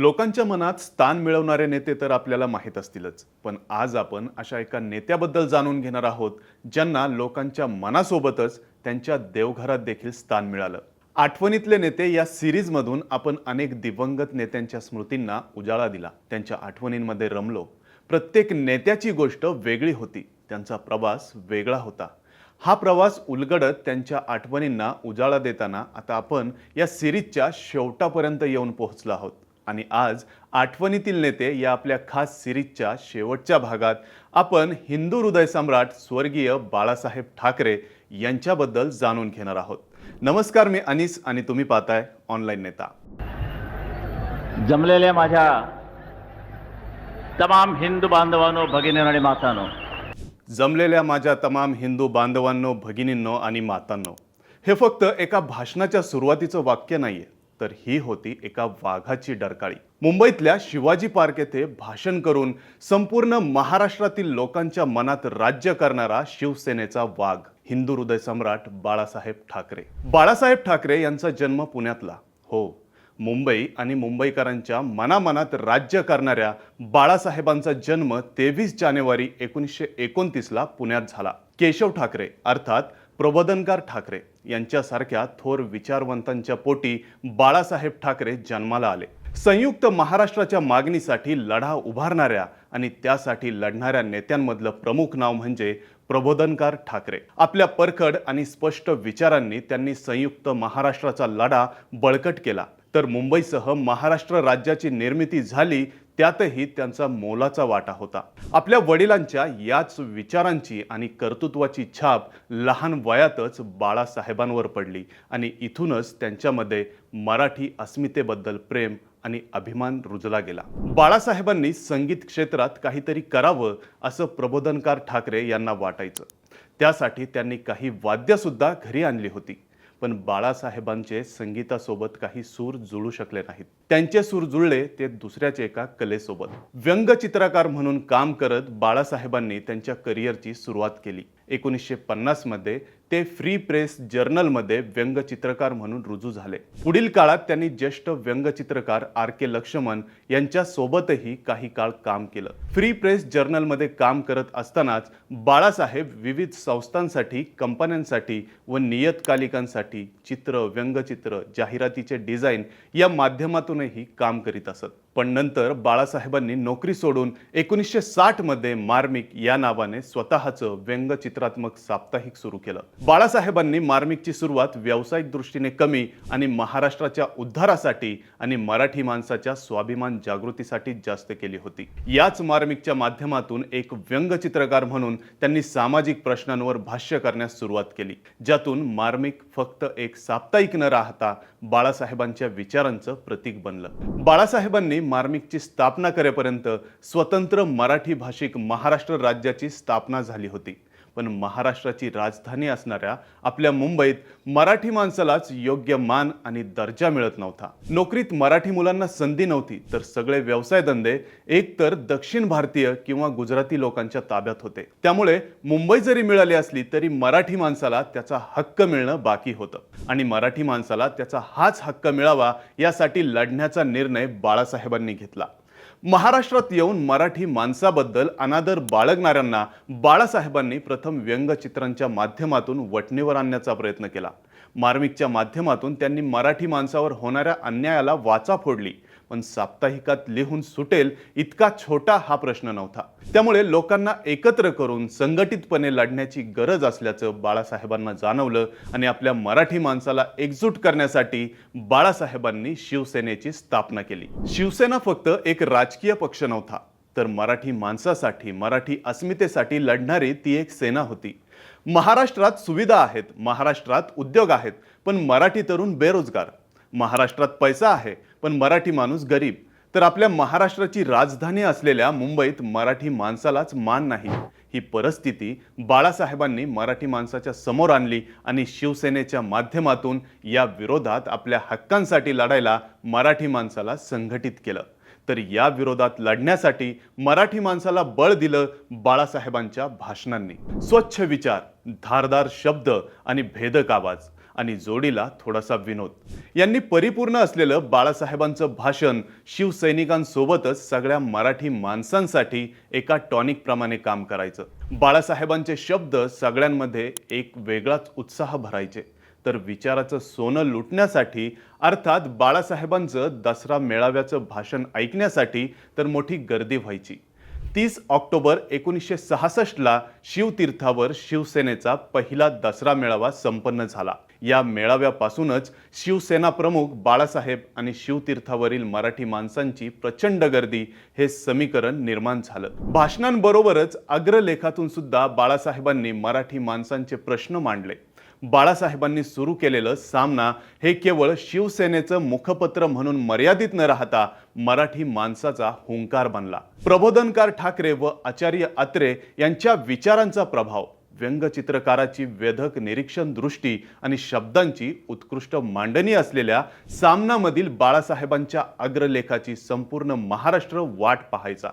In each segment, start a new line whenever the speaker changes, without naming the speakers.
लोकांच्या मनात स्थान मिळवणारे नेते तर आपल्याला माहीत असतीलच. पण आज आपण अशा एका नेत्याबद्दल जाणून घेणार आहोत ज्यांना लोकांच्या मनासोबतच त्यांच्या देवघरात देखील स्थान मिळालं. आठवणीतले नेते या सिरीजमधून आपण अनेक दिवंगत नेत्यांच्या स्मृतींना उजाळा दिला. त्यांच्या आठवणींमध्ये रमलो. प्रत्येक नेत्याची गोष्ट वेगळी होती. त्यांचा प्रवास वेगळा होता. हा प्रवास उलगडत त्यांच्या आठवणींना उजाळा देताना आता आपण या सिरीजच्या शेवटापर्यंत येऊन पोहोचलो आहोत. आणि आज आठवणीतील नेते या आपल्या खास सिरीजच्या शेवटच्या भागात आपण हिंदू हृदय सम्राट स्वर्गीय बाळासाहेब ठाकरे यांच्याबद्दल जाणून घेणार आहोत. नमस्कार मी अनिस आणि तुम्ही पाहताय ऑनलाईन नेता.
जमलेल्या माझ्या तमाम हिंदू बांधवांनो भगिनी आणि मातानो.
जमलेल्या माझ्या तमाम हिंदू बांधवांनो भगिनींनो आणि मातांनो हे फक्त एका भाषणाच्या सुरुवातीचं वाक्य नाहीये. तर ही होती एका वाघाची डरकाळी. मुंबईतल्या शिवाजी पार्क येथे भाषण करून संपूर्ण महाराष्ट्रातील लोकांच्या मनात राज्य करणारा शिवसेनेचा वाघ. हिंदू हृदय सम्राट बाळासाहेब ठाकरे. बाळासाहेब ठाकरे यांचा जन्म पुण्यातला. हो मुंबई आणि मुंबईकरांच्या मनामनात राज्य करणाऱ्या बाळासाहेबांचा जन्म तेवीस जानेवारी एकोणीसशे एकोणतीसला पुण्यात झाला. केशव ठाकरे अर्थात प्रबोधनकार ठाकरे यांच्यासारख्या थोर विचारवंतांच्या पोटी बाळासाहेब ठाकरे जन्माला आले. संयुक्त महाराष्ट्राच्या मागणीसाठी लढा उभारणाऱ्या आणि त्यासाठी लढणाऱ्या नेत्यांमधलं प्रमुख नाव म्हणजे प्रबोधनकार ठाकरे. आपल्या परखड आणि स्पष्ट विचारांनी त्यांनी संयुक्त महाराष्ट्राचा लढा बळकट केला. तर मुंबईसह महाराष्ट्र राज्याची निर्मिती झाली त्यातही त्यांचा मोलाचा वाटा होता. आपल्या वडिलांच्या याच विचारांची आणि कर्तृत्वाची छाप लहान वयातच बाळासाहेबांवर पडली आणि इथूनच त्यांच्यामध्ये मराठी अस्मितेबद्दल प्रेम आणि अभिमान रुजला गेला. बाळासाहेबांनी संगीत क्षेत्रात काहीतरी करावं असं प्रबोधनकार ठाकरे यांना वाटायचं. त्यासाठी त्यांनी काही वाद्यसुद्धा घरी आणली होती. पण बाळासाहेबांचे संगीतासोबत काही सूर जुळू शकले नाहीत. त्यांचे सूर जुळले ते दुसऱ्याच्या एका कलेसोबत. व्यंगचित्रकार म्हणून काम करत बाळासाहेबांनी त्यांच्या करिअरची सुरुवात केली. एकोणीसशे पन्नासमध्ये ते फ्री प्रेस जर्नलमध्ये व्यंगचित्रकार म्हणून रुजू झाले. पुढील काळात त्यांनी ज्येष्ठ व्यंगचित्रकार आर के लक्ष्मण यांच्या सोबतही काही काळ काम केलं. फ्री प्रेस जर्नलमध्ये काम करत असतानाच बाळासाहेब विविध संस्थांसाठी कंपन्यांसाठी व नियतकालिकांसाठी चित्र व्यंगचित्र जाहिरातीचे डिझाईन या माध्यमातून माध्यमातूनही काम करीत असत. पण नंतर बाळासाहेबांनी नोकरी सोडून एकोणीसशे साठमध्ये मार्मिक या नावाने स्वतःचं व्यंगचित्रात्मक साप्ताहिक सुरू केलं. बाळासाहेबांनी मार्मिकची सुरुवात व्यावसायिक दृष्टीने कमी आणि महाराष्ट्राच्या उद्धारासाठी आणि मराठी माणसाच्या स्वाभिमान जागृतीसाठी जास्त केली होती. याच मार्मिकच्या माध्यमातून एक व्यंगचित्रकार म्हणून त्यांनी सामाजिक प्रश्नांवर भाष्य करण्यास सुरुवात केली. ज्यातून मार्मिक फक्त एक साप्ताहिक न राहता बाळासाहेबांच्या विचारांचं प्रतीक बनलं. बाळासाहेबांनी मार्मिकची स्थापना करेपर्यंत स्वतंत्र मराठी भाषिक महाराष्ट्र राज्याची स्थापना झाली होती. पण महाराष्ट्राची राजधानी असणाऱ्या आपल्या मुंबईत मराठी माणसालाच योग्य मान आणि दर्जा मिळत नव्हता. नोकरीत मराठी मुलांना संधी नव्हती तर सगळे व्यवसाय धंदे एक तर दक्षिण भारतीय किंवा गुजराती लोकांच्या ताब्यात होते. त्यामुळे मुंबई जरी मिळाली असली तरी मराठी माणसाला त्याचा हक्क मिळणं बाकी होतं. आणि मराठी माणसाला त्याचा हाच हक्क मिळावा यासाठी लढण्याचा निर्णय बाळासाहेबांनी घेतला. महाराष्ट्रात येऊन मराठी माणसाबद्दल अनादर बाळगणाऱ्यांना बाळासाहेबांनी प्रथम व्यंगचित्रांच्या माध्यमातून वटणीवर आणण्याचा प्रयत्न केला. मार्मिकच्या माध्यमातून त्यांनी मराठी माणसावर होणाऱ्या अन्यायाला वाचा फोडली. पण साप्ताहिकात लिहून सुटेल इतका छोटा हा प्रश्न नव्हता. त्यामुळे लोकांना एकत्र करून संघटितपणे लढण्याची गरज असल्याचं बाळासाहेबांना जाणवलं आणि आपल्या मराठी माणसाला एकजूट करण्यासाठी बाळासाहेबांनी शिवसेनेची स्थापना केली. शिवसेना फक्त एक राजकीय पक्ष नव्हता तर मराठी माणसासाठी मराठी अस्मितेसाठी लढणारी ती एक सेना होती. महाराष्ट्रात सुविधा आहेत महाराष्ट्रात उद्योग आहेत पण मराठी तरुण बेरोजगार. महाराष्ट्रात पैसा आहे पण मराठी माणूस गरीब. तर आपल्या महाराष्ट्राची राजधानी असलेल्या मुंबईत मराठी माणसालाच मान नाही. ही परिस्थिती बाळासाहेबांनी मराठी माणसाच्या समोर आणली आणि शिवसेनेच्या माध्यमातून या विरोधात आपल्या हक्कांसाठी लढायला मराठी माणसाला संघटित केलं. तर या विरोधात लढण्यासाठी मराठी माणसाला बळ दिलं बाळासाहेबांच्या भाषणांनी. स्वच्छ विचार धारदार शब्द आणि भेदक आवाज. आणि जोडीला थोडासा विनोद. यांनी परिपूर्ण असलेलं बाळासाहेबांचं भाषण शिवसैनिकांसोबतच सगळ्या मराठी माणसांसाठी एका टॉनिक प्रमाणे काम करायचं. बाळासाहेबांचे शब्द सगळ्यांमध्ये एक वेगळाच उत्साह भरायचे. तर विचाराचं सोनं लुटण्यासाठी अर्थात बाळासाहेबांचं दसरा मेळाव्याचं भाषण ऐकण्यासाठी तर मोठी गर्दी व्हायची. तीस ऑक्टोबर एकोणीसशे सहासष्टला शिवतीर्थावर शिवसेनेचा पहिला दसरा मेळावा संपन्न झाला. या मेळाव्यापासूनच शिवसेना प्रमुख बाळासाहेब आणि शिवतीर्थावरील मराठी माणसांची प्रचंड गर्दी हे समीकरण निर्माण झालं. भाषणांबरोबरच अग्रलेखातून सुद्धा बाळासाहेबांनी मराठी माणसांचे प्रश्न मांडले. बाळासाहेबांनी सुरू केलेलं सामना हे केवळ शिवसेनेचं मुखपत्र म्हणून मर्यादित न राहता मराठी माणसाचा हुंकार बनला. प्रबोधनकार ठाकरे व आचार्य अत्रे यांच्या विचारांचा प्रभाव व्यंगचित्रकाराची वेधक निरीक्षण दृष्टी आणि शब्दांची उत्कृष्ट मांडणी असलेल्या सामनामधील बाळासाहेबांच्या अग्रलेखाची संपूर्ण महाराष्ट्र वाट पाहायचा.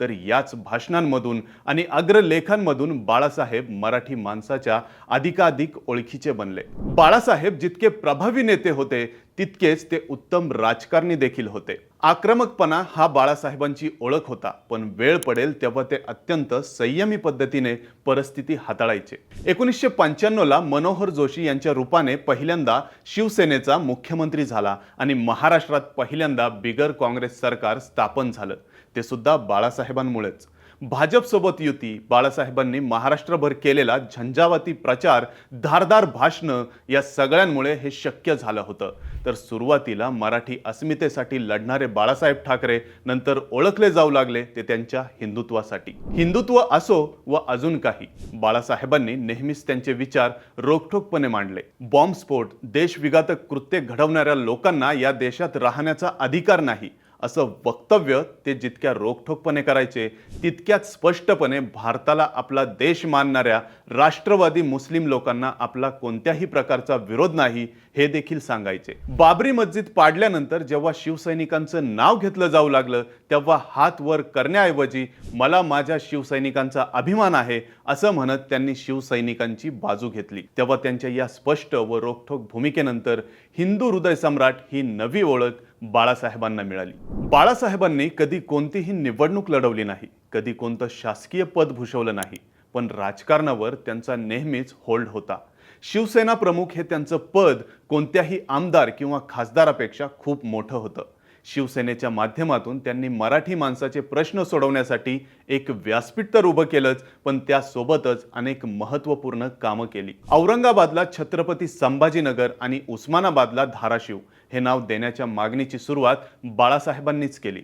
तर याच भाषणांमधून आणि अग्रलेखांमधून बाळासाहेब मराठी माणसाच्या अधिकाधिक ओळखीचे बनले. बाळासाहेब जितके प्रभावी नेते होते तितकेच ते उत्तम राजकारणी देखील होते. आक्रमकपणा हा बाळासाहेबांची ओळख होता पण वेळ पडेल तेव्हा ते अत्यंत संयमी पद्धतीने परिस्थिती हाताळायचे. एकोणीसशे पंच्याण्णवला मनोहर जोशी यांच्या रूपाने पहिल्यांदा शिवसेनेचा मुख्यमंत्री झाला आणि महाराष्ट्रात पहिल्यांदा बिगर काँग्रेस सरकार स्थापन झालं. ते सुद्धा बाळासाहेबांमुळेच. भाजपसोबत युती. बाळासाहेबांनी महाराष्ट्रभर केलेला झंझावाती प्रचार धारदार भाषणं या सगळ्यांमुळे हे शक्य झालं होतं. तर सुरुवातीला मराठी अस्मितेसाठी लढणारे बाळासाहेब ठाकरे नंतर ओळखले जाऊ लागले ते त्यांच्या हिंदुत्वासाठी. हिंदुत्व असो व अजून काही बाळासाहेबांनी नेहमीच त्यांचे विचार रोखठोकपणे मांडले. बॉम्बस्फोट देशविघातक कृत्य घडवणाऱ्या लोकांना या देशात राहण्याचा अधिकार नाही. असं वक्तव्य ते जितक्या रोखठोकपणे करायचे तितक्याच स्पष्टपणे भारताला आपला देश मानणाऱ्या राष्ट्रवादी मुस्लिम लोकांना आपला कोणत्याही प्रकारचा विरोध नाही हे देखील सांगायचे. बाबरी मस्जिद पाडल्यानंतर जेव्हा शिवसैनिकांचं नाव घेतलं जाऊ लागलं तेव्हा हात वर करण्याऐवजी मला माझ्या शिवसैनिकांचा अभिमान आहे असं म्हणत त्यांनी शिवसैनिकांची बाजू घेतली. तेव्हा त्यांच्या या स्पष्ट व रोखठोक भूमिकेनंतर हिंदू हृदय सम्राट ही नवी ओळख बाळासाहेबांना मिळाली. बाळासाहेबांनी कधी कोणतीही निवडणूक लढवली नाही कधी कोणतं शासकीय पद भूषवलं नाही पण राजकारणावर त्यांचा नेहमीच होल्ड होता. शिवसेना प्रमुख हे त्यांचं पद कोणत्याही आमदार किंवा खासदारापेक्षा खूप मोठं होतं. शिवसेनेच्या माध्यमातून त्यांनी मराठी माणसाचे प्रश्न सोडवण्यासाठी एक व्यासपीठ तर उभं केलंच पण त्यासोबतच अनेक महत्त्वपूर्ण कामं केली. औरंगाबादला छत्रपती संभाजीनगर आणि उस्मानाबादला धाराशिव हे नाव देण्याच्या मागणीची सुरुवात बाळासाहेबांनीच केली.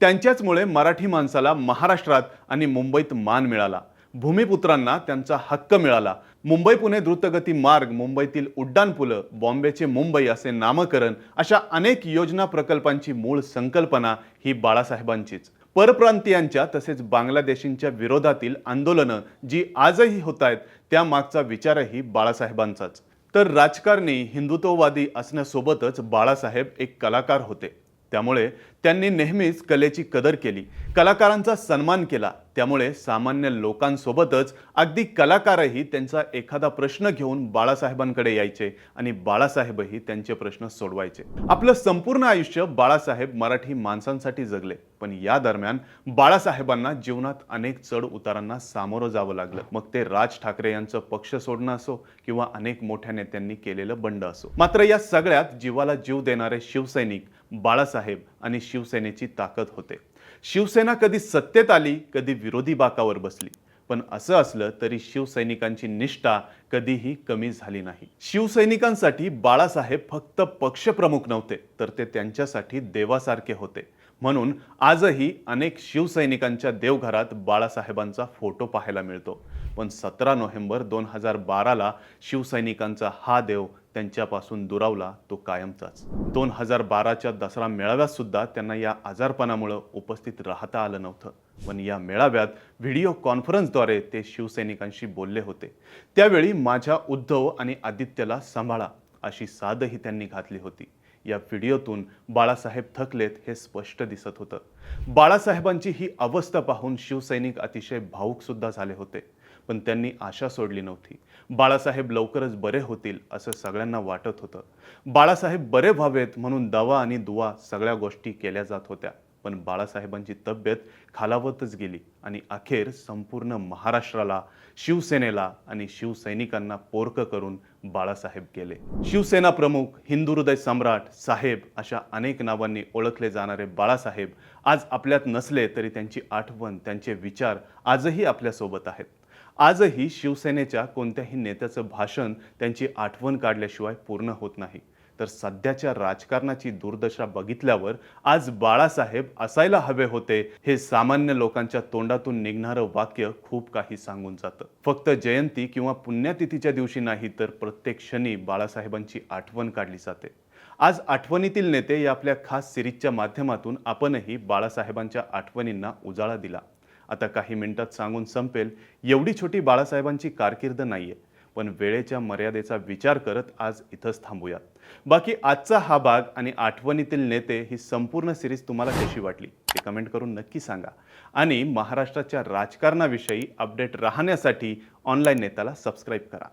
त्यांच्याचमुळे मराठी माणसाला महाराष्ट्रात आणि मुंबईत मान मिळाला. भूमिपुत्रांना त्यांचा हक्क मिळाला. मुंबई पुणे द्रुतगती मार्ग मुंबईतील उड्डाणपुलं बॉम्बेचे मुंबई असे नामकरण अशा अनेक योजना प्रकल्पांची मूळ संकल्पना ही बाळासाहेबांचीच. परप्रांतीयांच्या तसेच बांगलादेशींच्या विरोधातील आंदोलनं जी आजही होत आहेत त्यामागचा विचारही बाळासाहेबांचाच. तर राजकारणी हिंदुत्ववादी असण्यासोबतच बाळासाहेब एक कलाकार होते. त्यामुळे त्यांनी नेहमीच कलेची कदर केली. कलाकारांचा सन्मान केला. त्यामुळे सामान्य लोकांसोबतच अगदी कलाकारही त्यांचा एखादा प्रश्न घेऊन बाळासाहेबांकडे यायचे आणि बाळासाहेबही त्यांचे प्रश्न सोडवायचे. आपलं संपूर्ण आयुष्य बाळासाहेब मराठी माणसांसाठी जगले. पण या दरम्यान बाळासाहेबांना जीवनात अनेक चढ उतारांना सामोरं जावं लागलं. मग ते राज ठाकरे यांचं पक्ष सोडणं असो किंवा अनेक मोठ्या नेत्यांनी केलेलं बंड असो. मात्र या सगळ्यात जीवाला जीव देणारे शिवसैनिक बाळासाहेब आणि शिवसेनेची ताकद होते. शिवसेना कधी सत्तेत आली कधी विरोधी बाकावर बसली. पण असं असलं तरी शिवसैनिकांची निष्ठा कधीही कमी झाली नाही. शिवसैनिकांसाठी बाळासाहेब फक्त पक्षप्रमुख नव्हते तर ते त्यांच्यासाठी देवासारखे होते. म्हणून आजही अनेक शिवसैनिकांच्या देवघरात बाळासाहेबांचा फोटो पाहायला मिळतो. पण सतरा नोव्हेंबर दोन हजार बाराला शिवसैनिकांचा हा देव त्यांच्यापासून दुरावला तो कायमचाच. दोन हजार बाराच्या दसरा मेळाव्यात सुद्धा त्यांना या आजारपणामुळं उपस्थित राहता आलं नव्हतं. पण या मेळाव्यात व्हिडिओ कॉन्फरन्सद्वारे ते शिवसैनिकांशी बोलले होते. त्यावेळी माझ्या उद्धव आणि आदित्यला सांभाळा अशी साधही त्यांनी घातली होती. या व्हिडिओतून बाळासाहेब थकलेत हे स्पष्ट दिसत होतं. बाळासाहेबांची ही अवस्था पाहून शिवसैनिक अतिशय भावुकसुद्धा झाले होते. पण त्यांनी आशा सोडली नव्हती. बाळासाहेब लवकरच बरे होतील असं सगळ्यांना वाटत होतं. बाळासाहेब बरे व्हावेत म्हणून दवा आणि दुवा सगळ्या गोष्टी केल्या जात होत्या. पण बाळासाहेबांची तब्येत खालावतच गेली आणि अखेर संपूर्ण महाराष्ट्राला शिवसेनेला आणि शिवसैनिकांना पोरकं करून बाळासाहेब गेले. शिवसेना प्रमुख हिंदू हृदय सम्राट साहेब अशा अनेक नावांनी ओळखले जाणारे बाळासाहेब आज आपल्यात नसले तरी त्यांची आठवण त्यांचे विचार आजही आपल्यासोबत आहेत. आजही शिवसेनेच्या कोणत्याही नेत्याचं भाषण त्यांची आठवण काढल्याशिवाय पूर्ण होत नाही. तर सध्याच्या राजकारणाची दुर्दशा बघितल्यावर आज बाळासाहेब असायला हवे होते. हे सामान्य लोकांच्या तोंडातून निघणारं वाक्य खूप काही सांगून जातं. फक्त जयंती किंवा पुण्यतिथीच्या दिवशी नाही तर प्रत्येक क्षणी बाळासाहेबांची आठवण काढली जाते. आज आठवणीतील नेते या आपल्या खास सिरीजच्या माध्यमातून आपणही बाळासाहेबांच्या आठवणींना उजाळा दिला. आता काही मिनिटात सांगून संपेल एवढी छोटी बाळासाहेबांची कारकीर्द नाहीये. पण वेळेच्या मर्यादेचा विचार करत आज इथंच थांबूयात. बाकी आजचा हा भाग आणि आठवणीतील नेते ही संपूर्ण सिरीज तुम्हाला कशी वाटली ते कमेंट करून नक्की सांगा. आणि महाराष्ट्राच्या राजकारणाविषयी अपडेट राहण्यासाठी ऑनलाईन नेताला सबस्क्राईब करा.